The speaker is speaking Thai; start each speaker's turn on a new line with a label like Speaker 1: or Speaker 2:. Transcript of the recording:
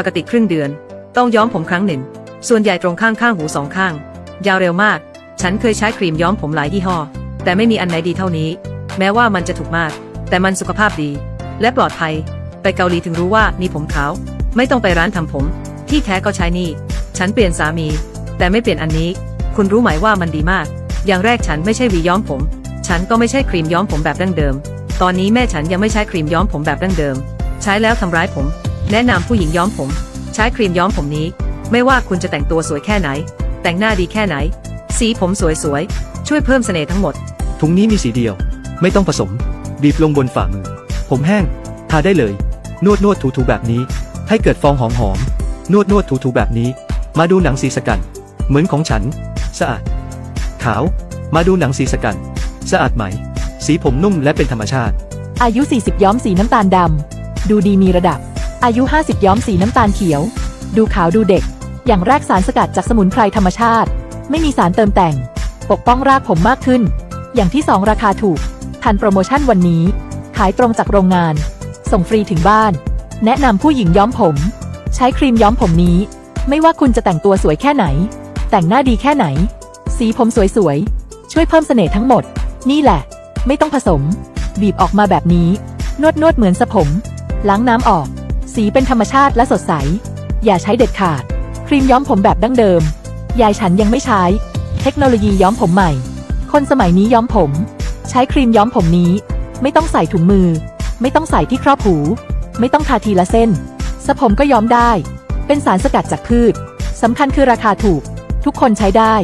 Speaker 1: ปกติครึ่งเดือน ต้องย้อมผมครั้งหนึ่ง ส่วนใหญ่ตรงข้างข้างหูสองข้าง ยาวเร็วมาก ฉันเคยใช้ครีมย้อมผมหลายยี่ห้อ แต่ไม่มีอันไหนดีเท่านี้ แม้ว่ามันจะถูกมาก แต่มันสุขภาพดี และปลอดภัย ไปเกาหลีถึงรู้ว่านี่ผมขาว ไม่ต้องไปร้านทำผม ที่แท้ก็ใช้นี่ ฉันเปลี่ยนสามี แต่ไม่เปลี่ยนอันนี้ คุณรู้ไหมว่ามันดีมาก อย่างแรกฉันไม่ใช่วีย้อมผม ฉันก็ไม่ใช่ครีมย้อมผมแบบดั้งเดิม ตอนนี้แม่ฉันยังไม่ใช้ครีมย้อมผมแบบดั้งเดิม ใช้แล้วทำร้ายผม แนะนำผู้หญิงย้อมผม ใช้ครีมย้อมผมนี้ ไม่ว่าคุณจะแต่งตัวสวยแค่ไหน แต่งหน้าดีแค่ไหน สีผมสวยๆ ช่วยเพิ่มเสน่ห์ทั้งหมด
Speaker 2: ถุงนี้มีสีเดียว ไม่ต้องผสม บีบลงบนฝ่ามือ ผมแห้ง ทาได้เลย นวดนวดถูถูแบบนี้ ให้เกิดฟองหอมหอม นวดนวดถูถูแบบนี้ มาดูหนังสีสกัน เหมือนของฉัน สะอาด ขาว มาดูหนังสีสกัน สะอาดไหม สีผมนุ่มและเป็นธรรมชาติ
Speaker 3: อายุ 40 ย้อมสีน้ำตาลดำ ดูดีมีระดับ อายุ 50 ย้อมสีน้ำตาลเขียว ดูขาวดูเด็ก อย่างแรกสารสกัดจากสมุนไพรธรรมชาติ ไม่มีสารเติมแต่ง ปกป้องรากผมมากขึ้น อย่างที่ 2 ราคาถูก ทันโปรโมชั่นวันนี้ ขายตรงจากโรงงาน ส่งฟรีถึงบ้าน แนะนำผู้หญิงย้อมผม ใช้ครีมย้อมผมนี้ ไม่ว่าคุณจะแต่งตัวสวยแค่ไหน แต่งหน้าดีแค่ไหน สีผมสวยๆช่วยเพิ่มเสน่ห์ทั้งหมด นี่แหละ ไม่ต้องผสม บีบออกมาแบบนี้ นวดนวดเหมือนสระผม ล้างน้ำออก สีเป็นธรรมชาติและสดใส อย่าใช้เด็ดขาด ครีมย้อมผมแบบดั้งเดิม ยายฉันยังไม่ใช้ เทคโนโลยีย้อมผมใหม่ คนสมัยนี้ย้อมผม ใช้ครีมย้อมผมนี้ ไม่ต้องใส่ถุงมือ ไม่ต้องใส่ที่ครอบหู ไม่ต้องทาทีละเส้นสระผมก็ย้อมได้ เป็นสารสกัดจากพืชสำคัญคือราคาถูก ทุกคนใช้ได้